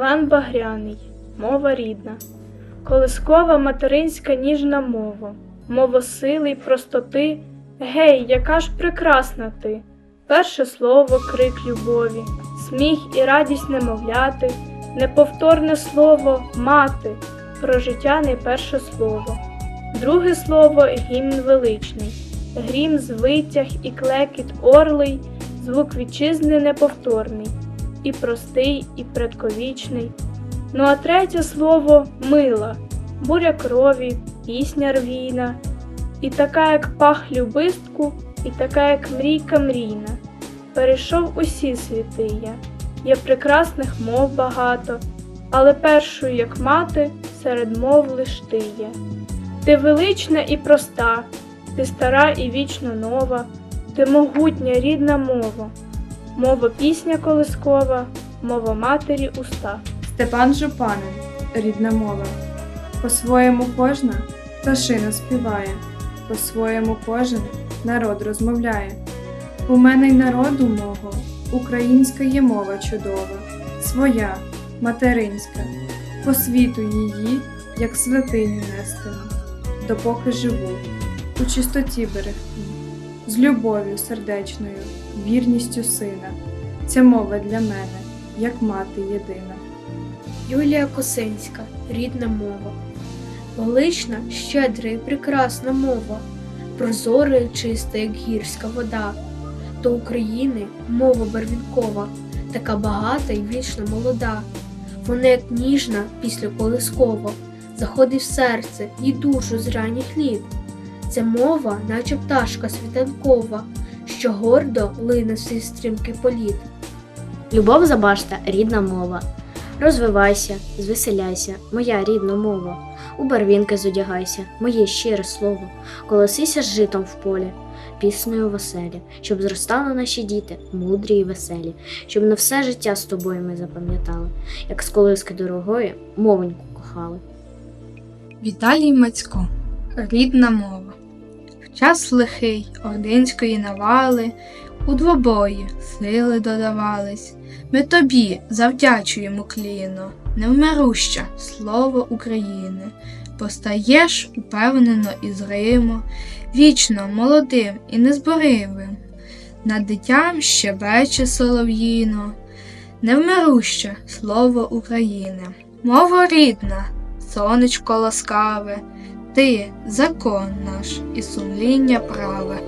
Іван Багряний, мова рідна, колискова материнська ніжна мова, мова сили й простоти. Гей, яка ж прекрасна ти! Перше слово крик любові, сміх і радість немовляти, неповторне слово мати, про життя найперше слово. Друге слово гімн величний, грім звитяг і клекіт орлий, звук вітчизни неповторний, і простий, і предковічний. Ну а третє слово мила, буря крові, пісня рвійна, і така, як пах любистку, і така, як мрійка мрійна. Перейшов усі світи я, є прекрасних мов багато, але першою, як мати, серед мов лиш ти є. Ти велична і проста, ти стара і вічно нова, ти могутня рідна мова, мова пісня колискова, мова матері уста. Степан Жупанин, рідна мова. По-своєму кожна пташина співає, по-своєму кожен народ розмовляє. У мене й народу мого, українська є мова чудова, своя, материнська, по світу її, як святиню нестиму, допоки живу, у чистоті берегти, з любов'ю сердечною, вірністю сина. Ця мова для мене, як мати єдина. Юлія Косинська, рідна мова. Велична, щедра і прекрасна мова, прозора і чиста, як гірська вода. До України мова барвінкова, така багата і вічно молода. Вона, як ніжна після колискова, заходить в серце і душу з ранніх літ. Ця мова, наче пташка світанкова, що гордо лине свій стрімкий політ. Любов забашта рідна мова. Розвивайся, звеселяйся, моя рідна мова. У барвінки зодягайся, моє щире слово, колосися з житом в полі, піснею в оселі, щоб зростали наші діти, мудрі і веселі, щоб на все життя з тобою ми запам'ятали, як з колиски дорогої мовоньку кохали. Віталій Мацько, рідна мова. Час лихий ординської навали у двобої сили додавались. Ми тобі завдячуємо кліно, невмируща слово України. Постаєш упевнено і зримо, вічно молодим і незборивим. Над дитям щебече солов'їно, невмируща слово України. Мова рідна, сонечко ласкаве, ти закон наш і сумління праве.